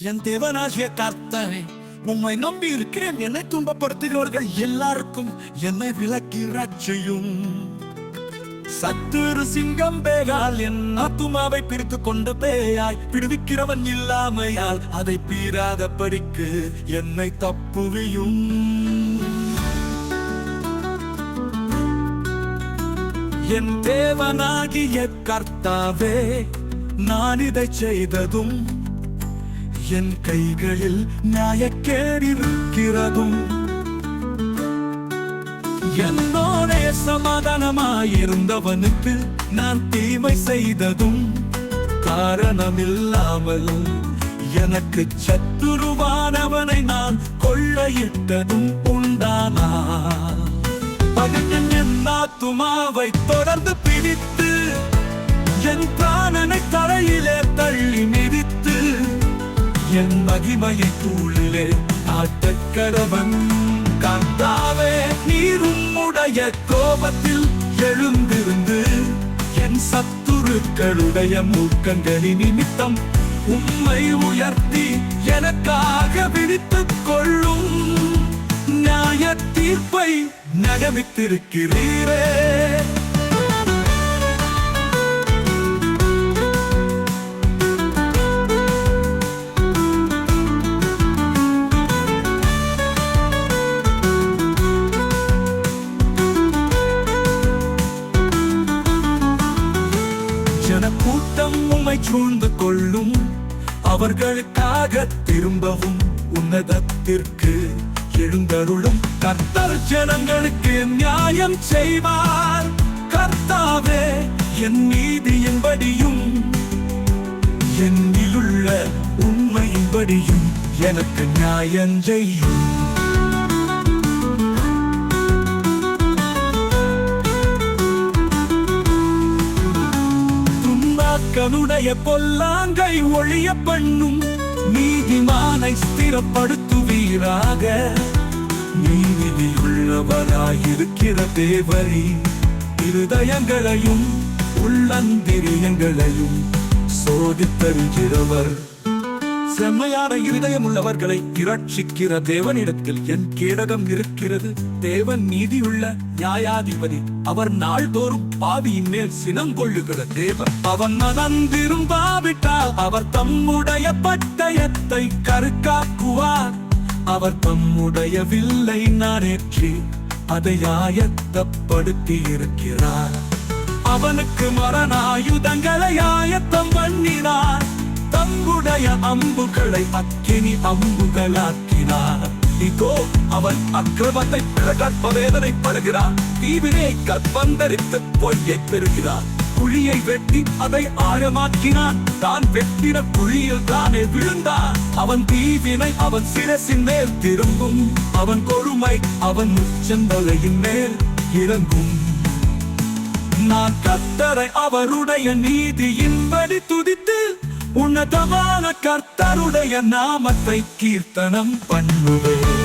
என் தேவனாகிய கர்த்தனை உம்மை நம்பி இருக்கிறேன் என்னை துன்பப்படுத்துகிறவர்கள் எல்லாருக்கும் என்னை விலக்கி ரட்சியும் சத்துரு சிங்கம் பேயால் என் ஆத்துமாவை பிரித்து கொண்டு பேயாய் பிடிக்கிறவன் இல்லாமையால் அதை பீராத படிக்கு என்னை தப்புவியும். என் தேவனாகிய கர்த்தாவே நான் இதை செய்ததும் என் கைகளில் நியாயக்கேடிருக்கிறதும் என்னோடே சமாதானமாயிருந்தவனுக்கு நான் தீமை செய்ததும் காரணமில்லாமல் எனக்கு சத்துருவானவனை நான் கொள்ளையிட்டதும் உண்டானா? பகன் என் ஆத்துமாவை தொடர்ந்து பிடித்து என் பிராணனை தலையிலே தள்ளி என் மகிமையை தூளிலே ஆட்டக்கடவன் கர்த்தாவே நீரும் உடைய கோபத்தில் எழுந்திருந்து என் சத்துருக்களுடைய மூக்கங்களின் நிமித்தம் உம்மை உயர்த்தி எனக்காக விழித்துக் கொள்ளும் நியாய தீர்ப்பை நடவித்திருக்கிறீரே உம்மை சூழ்ந்து கொள்ளும் அவர்களுக்காக திரும்பவும் உன்னதத்திற்கு எழுந்தருளும். கர்த்தர் ஜனங்களுக்கு நியாயம் செய்வார். கர்த்தாவே என் நீதியின்படியும் என்னிலுள்ள உண்மையின்படியும் எனக்கு நியாயம் செய்யும். துன்மாக்கனுடைய பொல்லாங்கை ஒழிய பண்ணும் நீதிமானை ஸ்திரப்படுத்துவீராக. நீதியுள்ளவராயிருக்கிற தேவரி இருதயங்களையும் உள்ளந்திரியங்களையும் சோதித்தருகிறவர் செம்மையான இருதயம் உள்ளவர்களை இரட்சிக்கிற தேவனிடத்தில் என் கேடகம் இருக்கிறது. தேவன் நீதியுள்ள நியாயாதிபதி. அவர் நாள்தோறும் பாவியின் மேல் சினம் கொள்ளுகிற தேவன். அவன் மனந்திரும்பாவிட்டால் அவர் தம்முடைய பட்டயத்தை கருக்காக்குவார். அவர் தம்முடைய வில்லை நானேற்றி அதை ஆயத்தப்படுத்தி இருக்கிறார் அவனுக்கு மரணாயுதங்களை ஆயத்தம் பண்ணினார். தம்முடைய அம்புகளை அக்கினி அம்புகளாக்கினார் இதோ அவன் அக்கிரமத்தை கற்ப வேதனைப்படுகிறான் தீவினை கற்பந்தரித்து பொய்யை பெறுகிறான் குழியை வெட்டி அதை ஆழமாக்கினான். தான் வெட்டின குழியில் தானே விழுந்தான். அவன் தீவினை அவன் சிரசின் மேல் திரும்பும். அவன் கொடுமை அவன் உச்சந்தலையின் மேல் இறங்கும். நான் கத்தரை அவருடைய நீதியின்படி துதித்து உன்னதமான கர்த்தருடைய நாமத்தை கீர்த்தனம் பண்ணுவேன்.